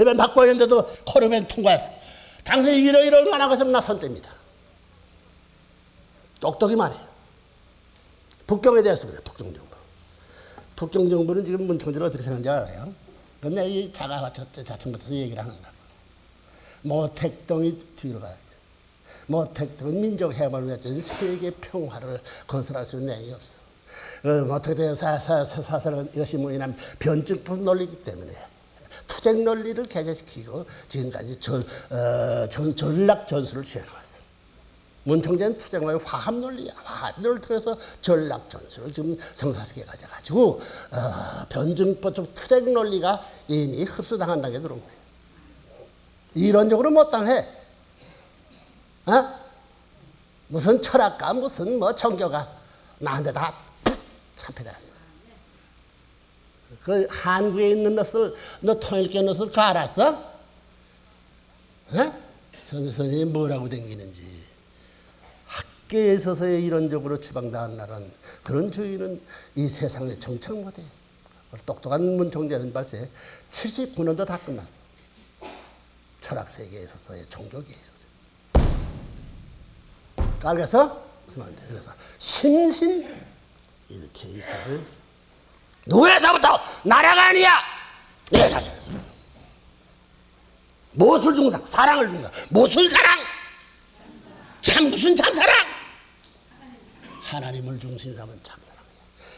이번 박보현데도 코르멘 통과했어. 당신 이러 이러 안 하고 있으면 나 선대입니다. 똑똑히 말해. 북경에 대해서 그래, 북경 정부. 북경 정부는 지금 문청지를 어떻게 생각하는지 알아요? 근데 이 자가 자천부터 얘기를 하는다. 모택동이 뒤로 돼. 모택동은 민족 해방을 위해서 세계 평화를 건설할 수 있는 내용이 없어. 어, 어떻게 돼요? 사, 사, 사, 사설은 이것이 뭐냐면 변증법 논리이기 때문에 투쟁 논리를 개재시키고 지금까지 전, 어, 전, 전락 전술을 취해나왔어. 문청재는 투쟁과의 화합 논리야. 화합 논리를 통해서 전락 전술을 지금 성사시켜 가져가지고 어, 변증법 투쟁 논리가 이미 흡수당한 단계에 들어온 거예요. 이론적으로 못 당해. 어? 무슨 철학가 무슨 뭐 종교가 나한테 다 참패됐어. 그 한국에 있는 것을 너 통일교 것을 그거 알았어? 어? 선, 선생님 뭐라고 댕기는지 학교에 있어서의 이론적으로 추방당한 나라는 그런 주의는 이 세상에 정착 못해. 똑똑한 문총재는 벌써 79년도 다 끝났어. 철학 세계에 있어서의 종교계에 있어서. 말인지. 그래서 심신 일체 이사를 누구에서부터 나라가 아니야. 내 자신에서. 무엇을 중상? 사랑을 중상. 무슨 사랑? 참 무슨 참 사랑? 하나님을 중심 삼은 참 사랑이야.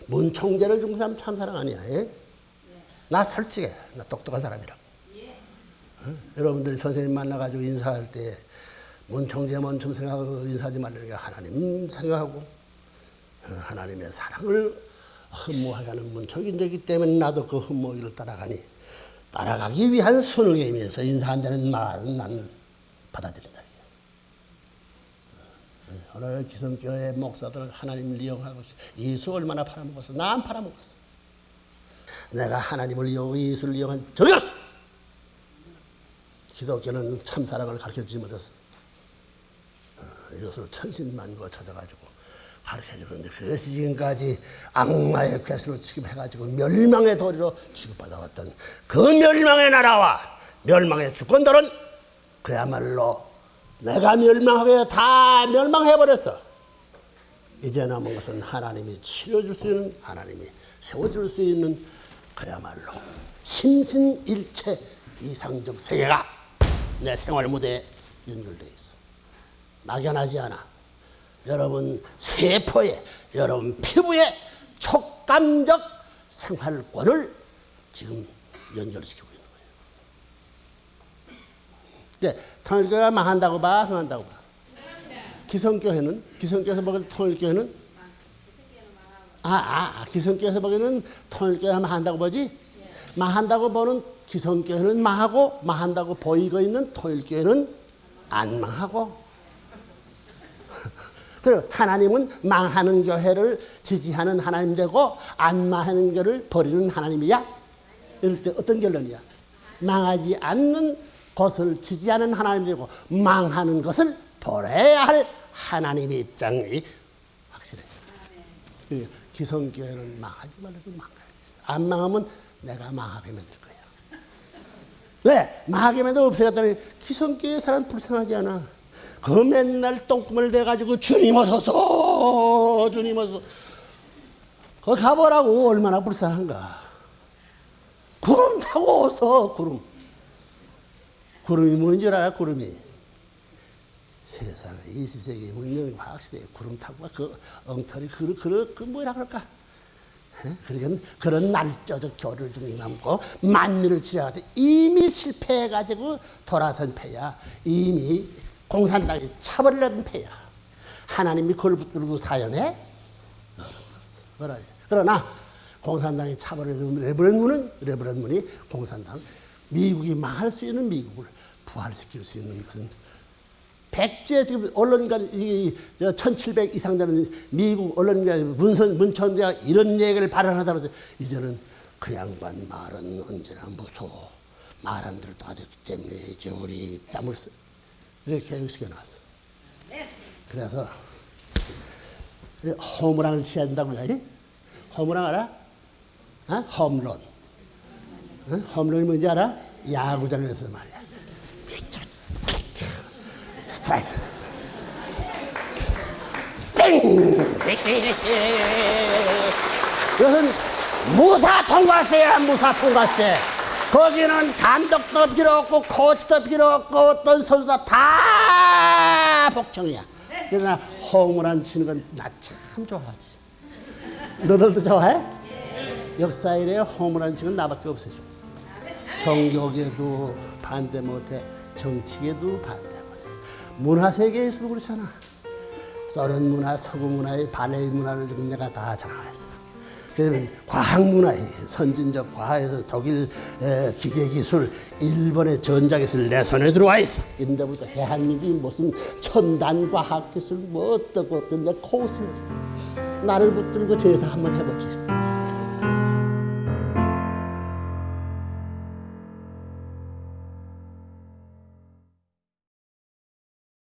문총재를 중심 삼은 참 사랑 아니야. 예? 나 솔직해. 나 똑똑한 사람이라. 어? 여러분들이 선생님 만나가지고 인사할 때 문총재 먼저 생각하고 인사하지 말라니까 하나님 생각하고 어, 하나님의 사랑을 흠모하게 하는 문촉인되기 때문에 나도 그 흠모기를 따라가니 따라가기 위한 순응에 임해서 인사한다는 말은 난 받아들인다. 어, 오늘 기성교회 목사들 하나님을 이용하고 예수 얼마나 팔아먹었어? 나 안 팔아먹었어. 내가 하나님을 이용하고 예수를 이용한 적이 없어. 기독교는 참 사랑을 가르쳐 주지 못했어. 어, 이것을 천신만고 찾아가지고 가르쳐주는데 그것이 지금까지 악마의 괴수로 취급해가지고 멸망의 도리로 취급받아왔던 그 멸망의 나라와 멸망의 주권들은 그야말로 내가 멸망하게 다 멸망해버렸어. 이제 남은 것은 하나님이 치료줄 수 있는 하나님이 세워줄 수 있는 그야말로 심신일체 이상적 세계가 내 생활 무대에 연결되어 있어. 막연하지 않아. 여러분 세포에, 여러분 피부에 촉감적 생활권을 지금 연결시키고 있는 거예요. 네, 통일교가 망한다고 봐, 망한다고 봐. 기성교회는 기성교에서 먹을 통일교회는 아, 아, 기성교에서 보기에는 통일교회가 망한다고 보지? 망한다고 보는 기성교회는 망하고 망한다고 보이고 있는 통일교회는 안 망하고 그리고 하나님은 망하는 교회를 지지하는 하나님 되고 안 망하는 교회를 버리는 하나님이야? 이럴 때 어떤 결론이야? 망하지 않는 것을 지지하는 하나님 되고 망하는 것을 버려야 할 하나님의 입장이 확실해. 그러니까 기성교회는 망하지 말라도 망가야겠어. 안 망하면 내가 망하게 만들 거야. 왜? 망하게 만들어 없애겠다니 기성교회 사람 불쌍하지 않아. 그 맨날 똥꿈을 대가지고 주님 어서서 주님 어서 그 가보라고 얼마나 불쌍한가. 구름 타고 어서 구름. 구름이 뭔지 알아 구름이. 세상에 20세기 문명 과학시대에 구름 타고 그 엉터리 그, 그, 그 뭐라 그럴까? 그러니까 그런 날짜적 교를 좀 남고 만민을 치료하되 이미 실패해가지고 돌아선 패야 이미 공산당이 차버리려던 패야. 하나님이 그걸 붙들고 사연해 그러나, 그러나 공산당이 차버리는 레브런문은 레브런문이 공산당 미국이 망할 수 있는 미국을 부활시킬 수 있는 것은 백제 지금 언론가 이1700 이상 되는 미국 언론가 문선 문천대가 이런 얘기를 발언하다 그래서 이제는 그 양반 말은 언제나 무서워. 말한 대로 다 됐기 때문에 이제 우리 땀을 쓰 이렇게 교육시켜 놨어. 그래서 치야 된다고 해야지. 홈런 알아? 어? 홈런. 어? 홈런이 뭔지 알아? 야구장에서 말이야. 스트라이크. 땡! 이것은 무사 통과세야 무사 통과세. 거기는 감독도 필요 없고 코치도 필요 없고 어떤 선수도 다 복청이야. 그러나 홈런안 치는 건 나 참 좋아하지. 너들도 좋아해? 역사 이래 홈런안 치는 건 나밖에 없어 지금. 종교계도 반대 못해 정치계도 반대 못해 문화 세계에서도 그렇잖아 소련 문화, 서구 문화의 발레 문화를 내가 다 장악했어 그러면 과학 문화의 선진적 과학에서 독일 에, 기계기술, 일본의 전자기술 내 손에 들어와 있어. 이런데부터 대한민국이 무슨 첨단 과학기술 뭐 어떻고 어떤 내 코스모스 나를 붙들고 제사 한번 해보지.